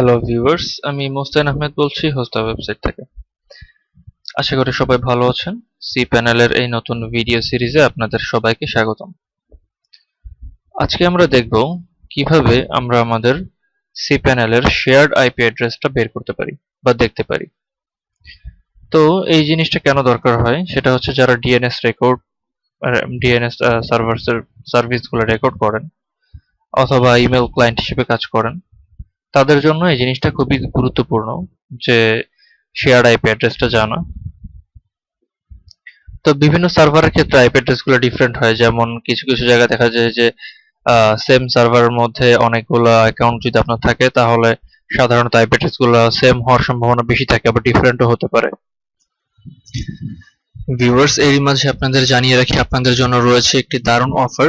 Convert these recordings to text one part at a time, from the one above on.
Hello viewers আমি মোস্তাইন আহমেদ বলছি হোস্টা website থেকে। আশা করি সবাই ভালো আছেন। সি প্যানেলের এই নতুন ভিডিও সিরিজে আপনাদের সবাইকে স্বাগতম। আজকে আমরা দেখব কীভাবে আমরা আমাদের সি প্যানেলের শেয়ার্ড আইপি অ্যাড্রেসটা বের করতে পারি বা দেখতে পারি। তো এই জিনিসটা কেন দরকার হয়? সেটা হচ্ছে যারা ডিএনএস রেকর্ড ডিএনএস সার্ভার্সের সার্ভিসগুলো রেকর্ড করেন, অথবা ইমেল ক্লায়েন্ট হিসেবে কাজ করেন তাদের জন্য এই জিনিসটা খুবই গুরুত্বপূর্ণ যে শেয়ার আইপি অ্যাড্রেসটা জানা। তো বিভিন্ন সার্ভারের ক্ষেত্রে আইপি অ্যাড্রেসগুলো ডিফারেন্ট হয়। যেমন কিছু কিছু জায়গায় দেখা যায় যে সেম সার্ভারের মধ্যে অনেকগুলো অ্যাকাউন্ট যদি আপনার থাকে, তাহলে সাধারণত আইপি অ্যাড্রেসগুলো সেম হওয়ার সম্ভাবনা বেশি থাকে, আবার ডিফারেন্টও হতে পারে। ভিউয়ার্স এরই মাঝে আপনাদের জানিয়ে রাখি, আপনাদের জন্য রয়েছে একটি দারুণ অফার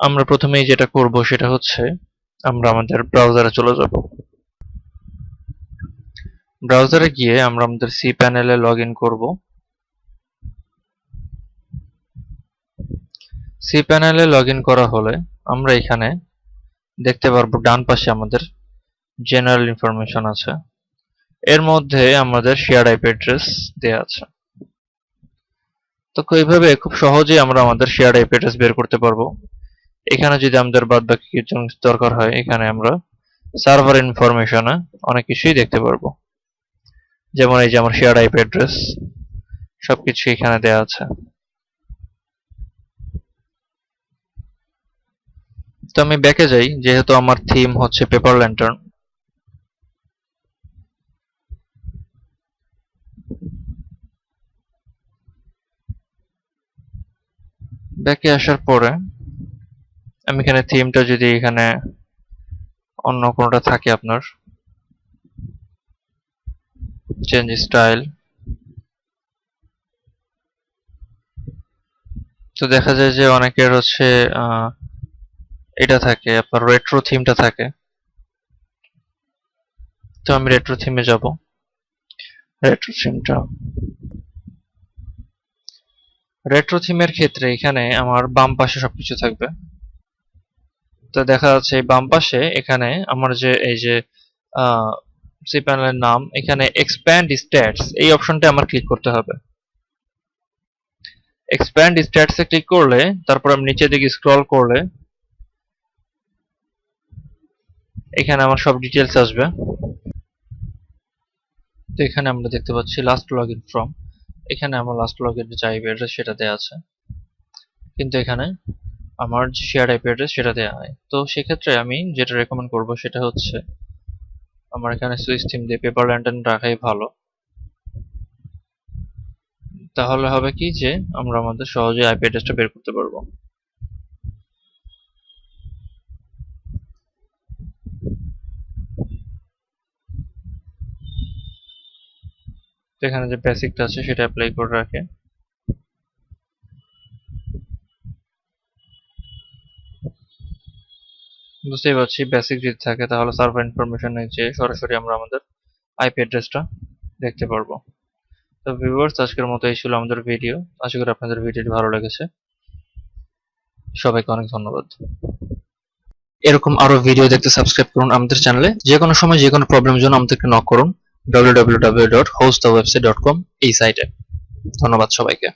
আমরা প্রথমেই যেটা করব সেটা হচ্ছে আমরা আমাদের ব্রাউজারে চলে যাব। ব্রাউজারে গিয়ে আমরা আমাদের সি প্যানেলে লগ ইন করব। সি প্যানেলে লগ করা হলে আমরা এখানে দেখতে পারব ডান পাশে আমাদের জেনারেল ইনফরমেশন আছে। এর মধ্যে আমাদের শেয়ার আইপি অ্যাড্রেস দেওয়া আছে। তো এইভাবে খুব সহজেই আমরা আমাদের শেয়ার আইপি অ্যাড্রেস বের করতে পারব। এখানে যদি আমাদের বাদ বাকি কিছু দরকার হয়, এখানে আমরা সার্ভার ইনফরমেশনে অনেক কিছুই দেখতে পারব। যেমন এই যে আমার শেয়ার আইপি অ্যাড্রেস সবকিছু এখানে দেওয়া আছে। তো আমি ব্যাকে যাই, যেহেতু আমার থিম হচ্ছে পেপার ল্যান্টার্ন ব্যাকে আসার পরে আমি এখানে থিমটা যদি এখানে অন্য কোনোটা থাকে আপনার। চেঞ্জ স্টাইল তো দেখা যায় যে অনেকের হচ্ছে এটা থাকে, আপনার রেট্রো থিমটা থাকে। তো আমি রেট্রো থিমে যাব। রেট্রো থিমটা রেট্রো থিমের ক্ষেত্রে এখানে আমার বাম পাশে সবকিছু থাকবে। তো দেখা যাচ্ছে এই বাম পাশে এখানে আমার যে, এই যে সি প্যানেলের নাম, এখানে এক্সপ্যান্ড স্ট্যাটস এই অপশনটা আমার ক্লিক করতে হবে। এক্সপ্যান্ড স্ট্যাটস এ ক্লিক করলে, তারপর আমি নিচে দিকে স্ক্রল করলে, এখানে আমার সব ডিটেলস আসবে। তো এখানে আমরা দেখতে পাচ্ছি লাস্ট লগ ইন ফ্রম এখানে আমার লাস্ট লগ ইন অ্যাড্রেস সেটা দেওয়া আছে। কিন্তু এখানে আমার যে শেয়ার আইপি অ্যাড্রেস সেটা দেওয়া হয়। তো সেক্ষেত্রে আমি যেটা রেকমেন্ড করব সেটা হচ্ছে, আমার এখানে সুইচ থিম দিয়ে পেপার ল্যান্টার্ন রাখাই ভালো। তাহলে হবে কি যে, আমরা আমাদের সহজে আইপি অ্যাড্রেসটা বের করতে পারব। এখানে যে বেসিকটা আছে সেটা অ্যাপ্লাই করে রাখে। বুঝতেই পারছি বেসিক যদি থাকে তাহলে সার্ভার ইনফরমেশনে যে সরাসরি আমরা আমাদের আইপি অ্যাড্রেসটা দেখতে পারব। তো ভিউয়ার্স আজকের মতো এই ছিল আমাদের ভিডিও আশা করি আপনাদের ভিডিওটি ভালো লেগেছে। সবাইকে অনেক ধন্যবাদ। এরকম আরও ভিডিও দেখতে সাবস্ক্রাইব করুন আমাদের চ্যানেলে যে কোনো সময় যে কোনো প্রবলেমের জন্য আমাদেরকে নক করুন। www.hostthewebsite.com এই সাইটে ধন্যবাদ সবাইকে।